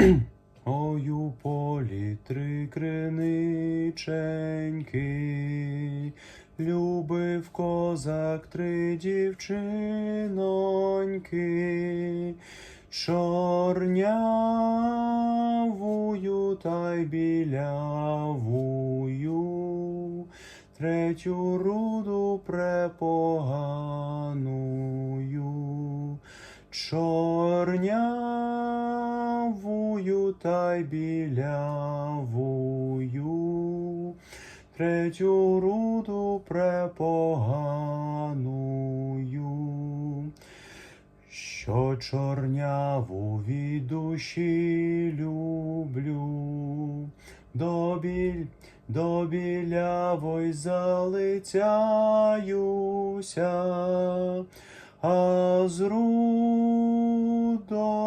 Ой у полі три криниченьки, любив козак три дівчиноньки, чорнявую та й білявую, третю руду препоганую, чорнявую та й білявую, третю руду препоганую. Що чорняву від душі люблю, до біль, до білявой залицяюся, а з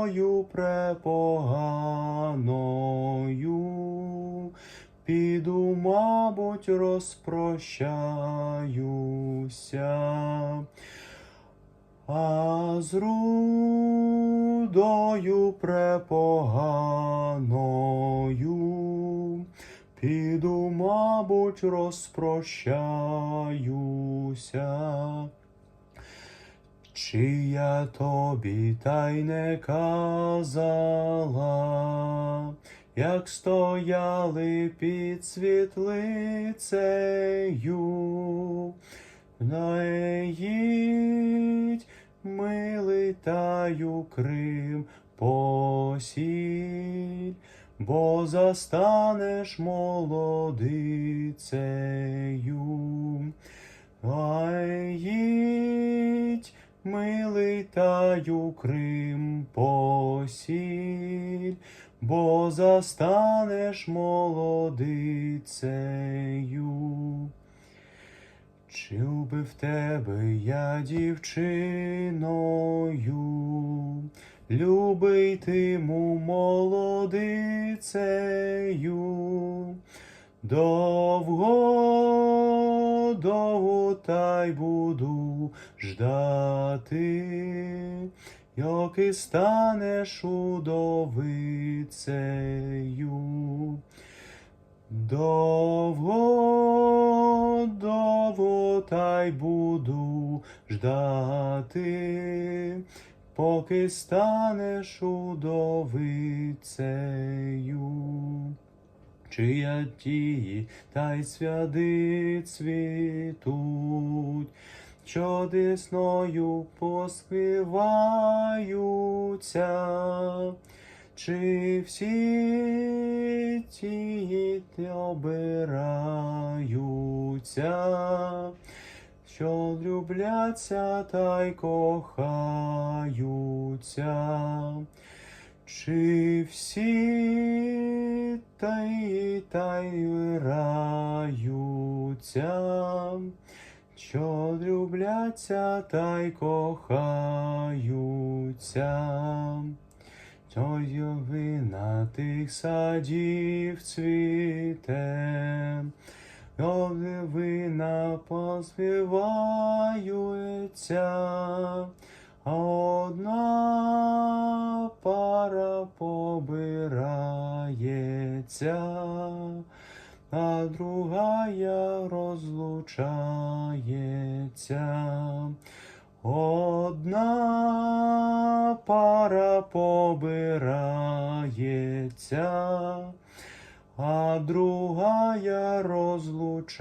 рудою препоганою піду, мабуть, розпрощаюся. А з рудою препоганою піду, мабуть, розпрощаюся. Чи я тобі та й не казала, як стояли під світлицею, наїдь, милий таю Крим посіль, бо застанеш молодицею. Ай, милий таю Крим посіль, бо застанеш молодицею. Чи вбив тебе я дівчиною, любитиму молодицею, довго, довго та й буду ждати, як і станеш удовицею. Довго, довго та й буду ждати, поки станеш удовицею. Чия тії та й свяди цвітуть, що десною поспіваються. Чи всі ті обираються, що любляться та й кохаються, чи всі та й та й вираються, що любляться та й кохаються. Тою вина тих садів цвіте, вина поспіваються, одна побирається, а другая розлучається. Одна пара побирається, а другая розлучається.